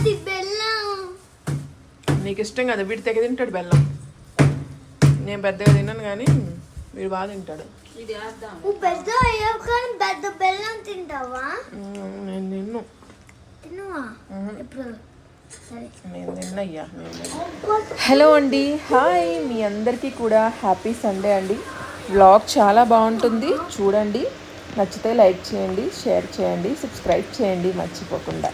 అది బెల్లం. నీకు ఇష్టం కదా వీడి తెగ తింటాడు బెల్లం. నేను పెద్దగా తిన్నాను కానీ వీడు బాగా తింటాడు. నువ్వు పెద్ద అయ్యావు కానీ పెద్ద బెల్లం తింటావా? నేను తిన్ను. తినువా ఇప్పుడు సరే. నేను తిన్నయ్యా నేను తిన్ను. హలో అండి. హాయ్ మీ అందరికీ కూడా హ్యాపీ సండే అండి. వ్లాగ్ చాలా బాగుంటుంది చూడండి. నచ్చితే లైక్ చేయండి షేర్ చేయండి సబ్స్క్రైబ్ చేయండి మర్చిపోకుండా.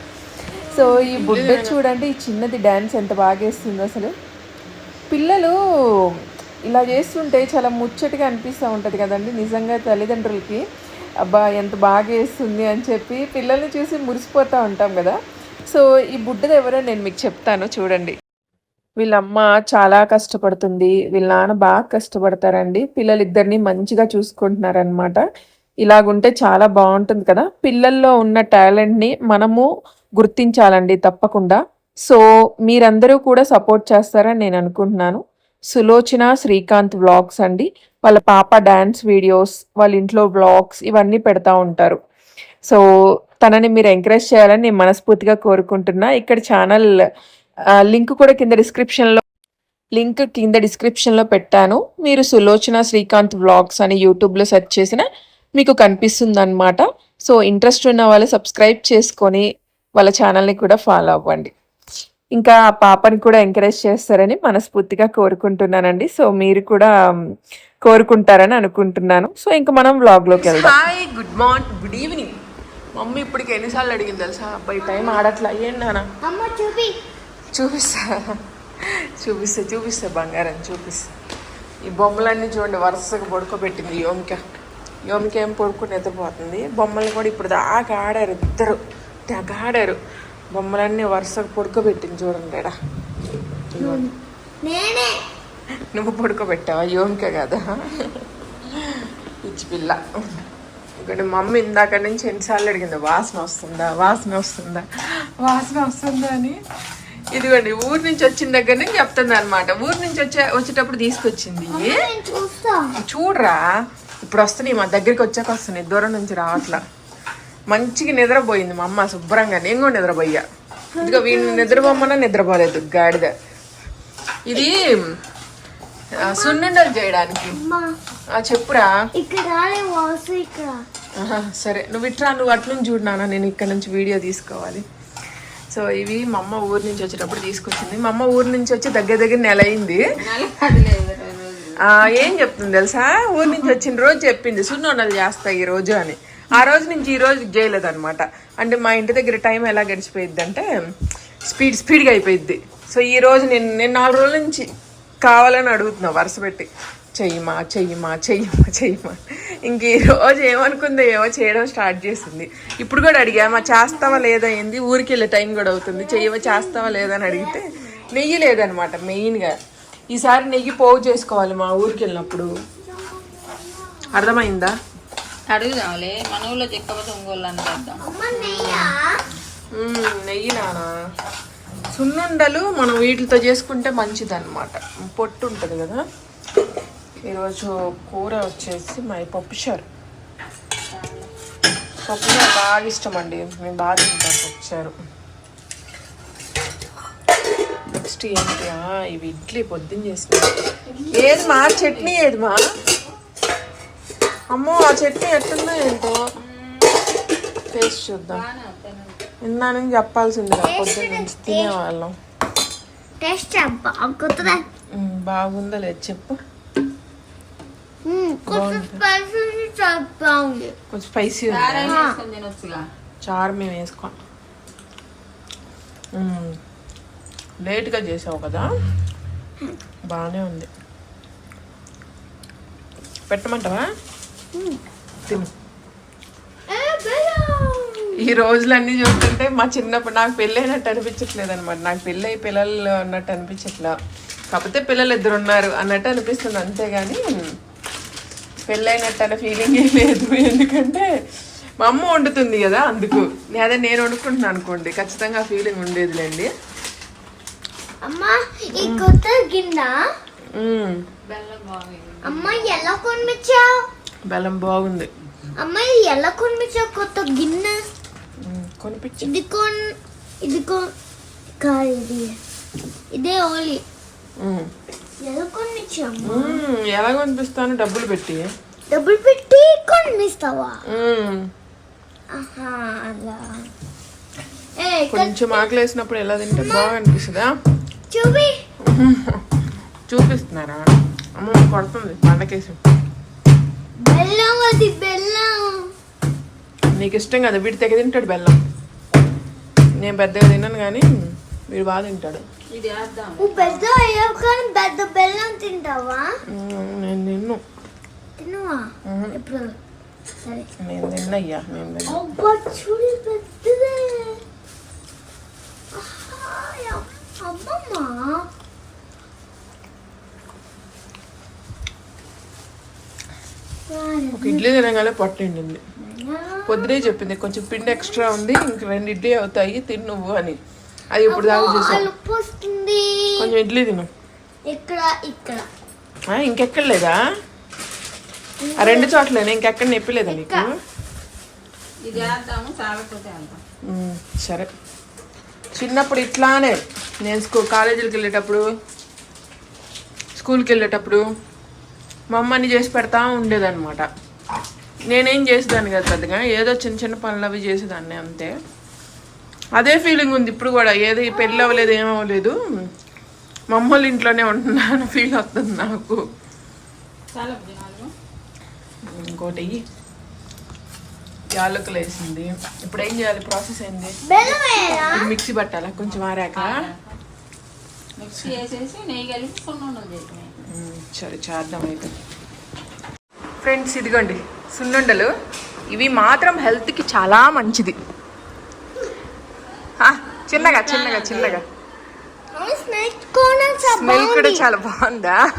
సో ఈ బుడ్డ చూడండి ఈ చిన్నది డ్యాన్స్ ఎంత బాగా వేస్తుందో అసలు. పిల్లలు ఇలా చేస్తుంటే చాలా ముచ్చటగా అనిపిస్తూ ఉంటుంది కదండి నిజంగా తల్లిదండ్రులకి. అబ్బా ఎంత బాగా వేస్తుంది అని చెప్పి పిల్లల్ని చూసి మురిసిపోతూ ఉంటాం కదా. సో ఈ బుడ్డది ఎవరో నేను మీకు చెప్తాను చూడండి. వీళ్ళ అమ్మ చాలా కష్టపడుతుంది వీళ్ళ నాన్న బాగా కష్టపడతారండి. పిల్లలిద్దరిని మంచిగా చూసుకుంటున్నారనమాట ఇలాగుంటే చాలా బాగుంటుంది కదా. పిల్లల్లో ఉన్న టాలెంట్ని మనము గుర్తించాలండి తప్పకుండా. సో మీరందరూ కూడా సపోర్ట్ చేస్తారని నేను అనుకుంటున్నాను. సులోచన శ్రీకాంత్ వ్లాగ్స్ అండి. వాళ్ళ పాప డ్యాన్స్ వీడియోస్ వాళ్ళ ఇంట్లో వ్లాగ్స్ ఇవన్నీ పెడతా ఉంటారు. సో తనని మీరు ఎంకరేజ్ చేయాలని నేను మనస్ఫూర్తిగా కోరుకుంటున్నా. ఇక్కడ ఛానల్ లింక్ కూడా కింద డిస్క్రిప్షన్లో లింక్ కింద డిస్క్రిప్షన్లో పెట్టాను. మీరు సులోచన శ్రీకాంత్ వ్లాగ్స్ అని యూట్యూబ్లో సెర్చ్ చేసిన మీకు కనిపిస్తుంది అనమాట సో ఇంట్రెస్ట్ ఉన్న వాళ్ళు సబ్స్క్రైబ్ చేసుకొని వాళ్ళ ఛానల్ని కూడా ఫాలో అవ్వండి. ఇంకా ఆ పాపని కూడా ఎంకరేజ్ చేస్తారని మనస్ఫూర్తిగా కోరుకుంటున్నానండి. సో మీరు కూడా కోరుకుంటారని అనుకుంటున్నాను. సో ఇంకా మనం వ్లాగ్లోకి వెళ్దాం. Hi good morning good evening mummy ఇప్పటికి ఎన్నిసార్లు అడిగింది తెలుసా? అబ్బాయి టైం ఆడట్లా. ఏంటి నాన్న? అమ్మ చూపి. చూపిస్తా. చూపిస్తా చూపిస్తా బంగారం చూపిస్తా. ఈ బొమ్మలన్నీ చూడండి వరుసగా పడుకోబెట్టింది యోమిక. యోమిక ఏం పడుకుని నిద్రపోతుంది? బొమ్మలు కూడా ఇప్పుడు దాకా ఆడారు ఇద్దరు. తెగ ఆడారు బొమ్మలన్నీ వరుసగా పడుకోబెట్టింది చూడండి. నేనే. నువ్వు పడుకోబెట్టావా? యోమిక కదా. పిచ్చి పిల్ల. ఇక్కడ మమ్మీ ఇందాక నుంచి ఎన్నిసార్లు అడిగింది వాసన వస్తుందా? వాసన వస్తుందా? వాసన వస్తుందా? అని. ఇదిగోండి ఊరి నుంచి వచ్చిన దగ్గర నుంచి చెప్తుంది అనమాట ఊరి నుంచి వచ్చే వచ్చేటప్పుడు తీసుకొచ్చింది. చూడరా? ఇప్పుడు వస్తున్నాయి మా దగ్గరికి వచ్చాక వస్తున్నాయి. దూరం నుంచి రావట్లా. మంచిగా నిద్రపోయింది మా అమ్మ శుభ్రంగా. నేను కూడా నిద్రపోయా ఇదిగో వీడిని నిద్రపోమన్నా నిద్రపోలేదు గాడిద. ఇది సున్నుండలు చేయడానికి. అమ్మా. ఆ, చెప్పురా. సరే. నువ్వు ఇట్రా నువ్వు అట్నుంచి చూడు నాన్న నేను ఇక్కడ నుంచి వీడియో తీసుకోవాలి. సో ఇవి మా అమ్మ ఊరి నుంచి వచ్చేటప్పుడు తీసుకొచ్చింది. మా అమ్మ ఊరి నుంచి వచ్చి దగ్గర దగ్గర నెల అయింది. ఏం చెప్తుంది తెలుసా? ఊరి నుంచి వచ్చిన రోజు చెప్పింది సున్నోనలు చేస్తా ఈ రోజు అని. ఆ రోజు నుంచి ఈ రోజు చేయలేదు అనమాట అంటే మా ఇంటి దగ్గర టైం ఎలా గడిచిపోయిద్ది అంటే స్పీడ్ స్పీడ్గా అయిపోయిద్ది. సో ఈ రోజు నేను నేను నాలుగు రోజుల నుంచి కావాలని అడుగుతున్నా వరుస పెట్టి. చెయ్యమా చెయ్యమా చెయ్యమా చెయ్యమా. ఇంక ఈ రోజు ఏమనుకుందో ఏమో చేయడం స్టార్ట్ చేసింది. ఇప్పుడు కూడా అడిగా మా చేస్తావా లేదా? ఏంది? ఊరికి వెళ్ళే టైం కూడా అవుతుంది. చెయ్యమా చేస్తావా లేదా? అని అడిగితే నెయ్యి లేదనమాట మెయిన్గా. ఈసారి నెయ్యి పోగు చేసుకోవాలి మా ఊరికి వెళ్ళినప్పుడు. అర్థమైందా? అడుగుదాంలే మన ఊళ్ళో చెక్కపోతే ఒంగోలు అని చేద్దాం. అమ్మ నెయ్యా? నానా. సున్నుండలు మనం వీటితో చేసుకుంటే మంచిది అనమాట పొట్టు ఉంటుంది కదా? ఈరోజు కూర వచ్చేసి మా పప్పుచారు పప్పుచారు బాగా ఇష్టం అండి మేము బాగా తింటాం పప్పుచారు నెక్స్ట్ ఏంటి? ఆ, ఇవి ఇడ్లీ పొద్దున్న చేసిన ఏది మా? చట్నీ ఏది మా? అమ్మో ఆ చట్నీ ఎట్టుందో ఏంటో? టేస్ట్ చూద్దాం. ఇందా నుంచి చెప్పాల్సింది పొద్దున్న నుంచి తినేవాళ్ళం. టేస్ట్ బాగుందో లేదు చెప్పు. కొంచెం స్పైసీ చారు మేము వేసుకోం. లేట్గా చేసావు కదా? బాగానే ఉంది. పెట్టమంటావా. ఈ రోజులన్నీ చూస్తుంటే మా చిన్నప్పుడు నాకు పెళ్ళి అయినట్టు అనిపించట్లేదు అనమాట నాకు పెళ్ళి అయి పిల్లలు అన్నట్టు అనిపించట్లా. కాకపోతే పిల్లలు ఇద్దరు ఉన్నారు అన్నట్టు అనిపిస్తుంది అంతేగాని పెళ్ళైనట్టు అనే ఫీలింగ్ లేదు. ఎందుకంటే మా అమ్మ వండుతుంది కదా అందుకు. అదే నేను వండుకుంటున్నాను అనుకోండి. ఖచ్చితంగా ఫీలింగ్ ఉండేదిలేండి. అమ్మా ఈ కొత్త గిన్నె అమ్మ ఎలా కొనిపించావు బెల్లం బాగుంది. అమ్మ ఇది ఎలా కొనిపించావు కొత్త గిన్నె. కొనిపించి. ఇది కొన్ ఇది కొన్ కాదు ఇది. ఇదే ఓలీ. ఎలా మ్మ్, ఎలా కనిపిస్తాను? డబ్బులు పెట్టి. డబ్బులు పెట్టి కొనిస్తావా మ్మ్. ఆహా అలా. ఏ ఇక్కడ కొంచెం ఆకలి వేసినప్పుడు ఎలా తింటే బాగా అనిపిస్తుందా? చూపి. చూపిస్తున్నారా? అమ్మ కొడుతుంది పండకేసి. బెల్లం అది బెల్లం. నీకు ఇష్టం కదా వీడి తెగ తింటాడు బెల్లం. నేను పెద్దగా తిన్నాను కానీ వీడు బాగా తింటాడు. నువ్వు పెద్ద అయ్యావు కానీ పెద్ద బెల్లం తింటావా? నేను తిన్ను. ఎప్పుడు? సరే. నేను తిన్నయ్యా నేను తిన్నా. చూడు పెద్దదే. అమ్మమ్మ. ఒక ఇడ్లీ తినగానే పొట్ట నిండింది. పొద్దునే చెప్పింది కొంచెం పిండి ఎక్స్ట్రా ఉంది ఇంక రెండు ఇడ్లీ అవుతాయి తిను నువ్వు అని. అది ఇప్పుడు దాకా చేసాను కొంచెం ఇడ్లీ తిను. ఇక్కడ ఇక్కడ. ఆ, ఇంకెక్కడ లేదా? ఆ రెండు చోట్లనే ఇంకెక్కడ నొప్పి లేదా నీకు? సరే. చిన్నప్పుడు ఇట్లానే నేను స్కూల్ కాలేజీకి వెళ్ళేటప్పుడు స్కూల్కి వెళ్ళేటప్పుడు మా అమ్మ అన్ని చేసి పెడతా ఉండేదన్నమాట. నేనేం చేసేదాన్ని కదా పెద్దగా ఏదో చిన్న చిన్న పనులు అవి చేసేదాన్ని అంతే. అదే ఫీలింగ్ ఉంది ఇప్పుడు కూడా ఏది పెళ్ళి అవ్వలేదు ఏమవ్వలేదు మా అమ్మ వాళ్ళ ఇంట్లోనే ఉంటున్నాను ఫీల్ వస్తుంది నాకు. ఇంకోటి. యాలకులు వేసింది. ఇప్పుడు ఏం చేయాలి? ప్రాసెస్ ఏంది? మిక్సీ పట్టాలా? కొంచెం ఆరాక? మిక్సీ వేసేసి నెయ్యి కలిపి సరే చేద్దాం అయితే. ఫ్రెండ్స్ ఇదిగోండి సున్నుండలు. ఇవి మాత్రం హెల్త్కి చాలా మంచిది. చిన్నగా చిన్నగా చిన్నగా. స్మెల్ కూడా చాలా బాగుందా?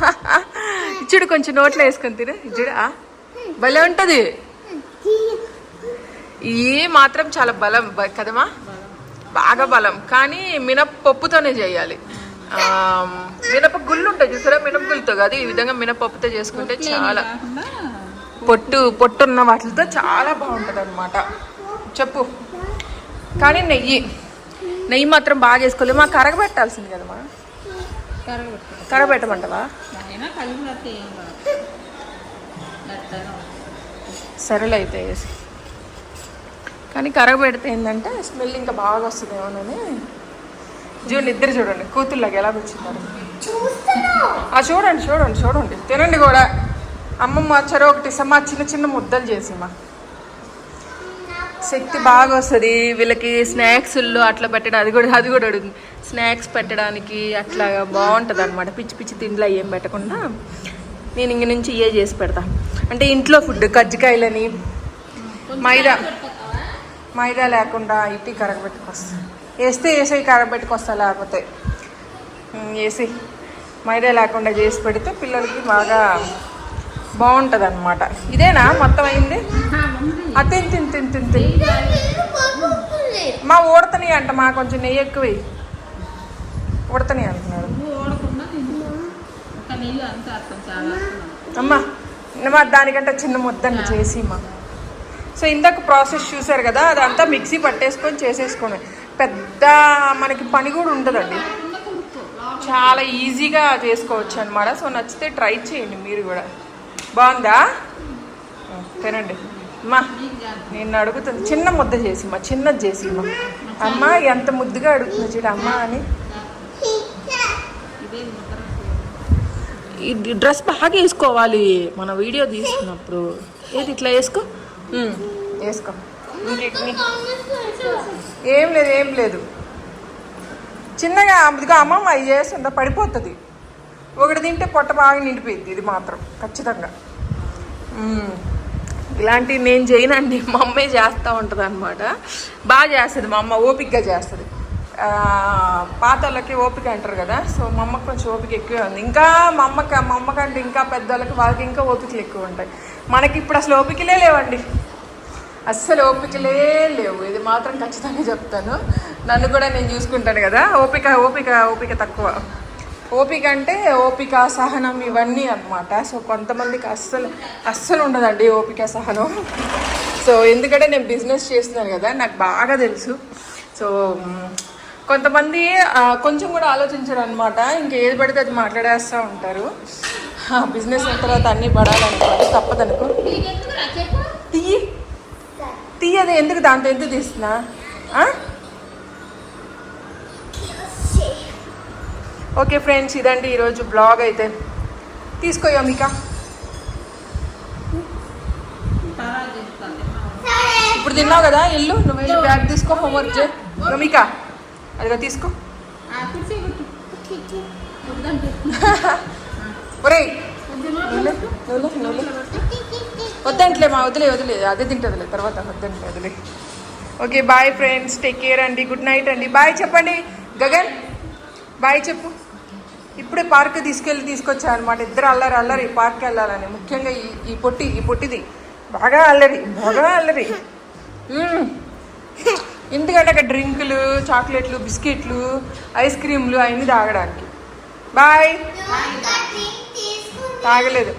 ఇచ్చుడు కొంచెం నోట్లో వేసుకొని తిరు ఇచ్చుడు భలే ఉంటుంది. ఇవి మాత్రం చాలా బలం బ- కదమ్మా? బాగా బలం. కానీ మినప్పప్పుతోనే చేయాలి. మినప గుళ్ళు ఉంటాయి చూసారా? మినపగుళ్ళతో కాదు ఈ విధంగా మినపప్పుతో చేసుకుంటే చాలా పొట్టు పొట్టు ఉన్న వాటితో చాలా బాగుంటుంది అనమాట చెప్పు. కానీ నెయ్యి నెయ్యి మాత్రం బాగా వేసుకోవాలి మా కరగబెట్టాల్సింది కరగబెట్టమంటావా? కాదు. మెత్తగా ఉంటుంది. సరేలే అయితే వేసి. కానీ కరగబెడితే ఏంటంటే స్మెల్ ఇంకా బాగా వస్తుందేమోనని. చూడండి ఇద్దరు చూడండి. కూతుర్లాగా ఎలా వచ్చిందని ఆ చూడండి చూడండి చూడండి. తినండి కూడా. అమ్మమ్మ చెర ఒకటి సమ్మా చిన్న చిన్న ముద్దలు చేసిమా శక్తి బాగా వస్తుంది. వీళ్ళకి స్నాక్స్లో అట్లా పెట్టడం అది కూడా అది కూడా అడుగుతుంది. స్నాక్స్ పెట్టడానికి అట్లా బాగుంటుంది అనమాట పిచ్చి పిచ్చి తిండ్లు ఏం పెట్టకుండా నేను ఇంక నుంచి ఇవే చేసి పెడతా. అంటే ఇంట్లో ఫుడ్ కజ్జికాయలని మైదా. మైదా లేకుండా ఇట్టి కరగబెట్టుకొస్తా వేస్తే వేసి కరగబెట్టుకొస్తా లేకపోతే వేసి మైదా లేకుండా చేసి పెడితే పిల్లలకి బాగా బాగుంటుంది అనమాట ఇదేనా? మొత్తం అయింది? ఆ, తిన్ తిన్ తిన్ తిన్ మా ఊడతని అంట మా కొంచెం నెయ్యి ఎక్కువ. వెయ్యి. ఉడతని అంటున్నాడు. అమ్మా మా దానికంటే చిన్న ముద్దని చేసి మా. సో ఇందాక ప్రాసెస్ చూసారు కదా అదంతా మిక్సీ పట్టేసుకొని చేసేసుకోండి. పెద్ద మనకి పని కూడా ఉంటుందండి చాలా ఈజీగా చేసుకోవచ్చు అనమాట సో నచ్చితే ట్రై చేయండి మీరు కూడా. బాగుందా? తినండి. అమ్మా నేను అడుగుతుంది. చిన్న ముద్ద చేసి మా చిన్నది చేసి మా అమ్మ ఎంత ముద్దుగా అడుగుతుంది చూడు అమ్మ అని. ఈ డ్రెస్ బాగా వేసుకోవాలి. మన వీడియో తీసుకున్నప్పుడు. ఏది ఇట్లా వేసుకో? వేసుకో. ఏం లేదు ఏం లేదు. చిన్నగా ఇదిగో అమ్మమ్మ ఇది చేస్తుందా పడిపోతుంది. ఒకటి తింటే పొట్ట బాగా నిండిపోయింది ఇది మాత్రం ఖచ్చితంగా. ఇలాంటివి నేను చేయనండి మా అమ్మే చేస్తూ ఉంటుంది అనమాట బాగా చేస్తుంది మా అమ్మ ఓపిక్గా చేస్తుంది. పాత వాళ్ళకి ఓపిక అంటారు కదా సో మా అమ్మకి కొంచెం ఓపిక ఎక్కువే ఉంది. ఇంకా మా అమ్మకి మా అమ్మకంటే ఇంకా పెద్దోళ్ళకి వాళ్ళకి ఇంకా ఓపికలు ఎక్కువ ఉంటాయి. మనకి ఇప్పుడు అసలు ఓపికలే లేవండి. అస్సలు ఓపికలే లేవు. ఇది మాత్రం ఖచ్చితంగా చెప్తాను. నన్ను కూడా నేను చూసుకుంటాను కదా. ఓపిక ఓపిక ఓపిక తక్కువ. ఓపిక అంటే ఓపిక సహనం ఇవన్నీ అన్నమాట. సో కొంతమందికి అస్సలు అస్సలు ఉండదండి ఓపిక సహనం సో ఎందుకంటే నేను బిజినెస్ చేస్తున్నాను కదా నాకు బాగా తెలుసు. సో కొంతమంది కొంచెం కూడా ఆలోచించరు అనమాట ఇంకేది పడితే అది మాట్లాడేస్తూ ఉంటారు. బిజినెస్ తర్వాత అన్నీ పడాలనుకోండి తప్పదనుకో. తీయి తీయది ఎందుకు దాంతో ఎందుకు తీస్తున్నా? ఆ? ఓకే ఫ్రెండ్స్ ఇదండి ఈరోజు బ్లాగ్ అయితే. తీసుకో యమిక. ఇప్పుడు తిన్నావు కదా ఇల్లు? నువ్వు వెళ్ళి బ్యాగ్ తీసుకో హోంవర్క్ చే యమిక అదిగా తీసుకో. నువ్వులే, నువ్వులే. వద్దంట్లే మా వదిలే వదిలే అదే తింటుందిలే తర్వాత వద్దంటే వదిలే. Okay bye friends take care అండి గుడ్ నైట్ అండి. బాయ్ చెప్పండి గగన్ బాయ్ చెప్పు. ఇప్పుడే పార్క్ తీసుకెళ్ళి తీసుకొచ్చా అనమాట ఇద్దరు అల్లరి అల్లరి పార్క్ వెళ్ళాలని. ముఖ్యంగా ఈ ఈ పొట్టి ఈ పొట్టిది. బాగా అల్లరి బాగా అల్లరి. ఎందుకంటే అక్కడ డ్రింకులు చాక్లెట్లు బిస్కెట్లు ఐస్ క్రీమ్లు అవన్నీ తాగడానికి. బాయ్. తాగలేదు.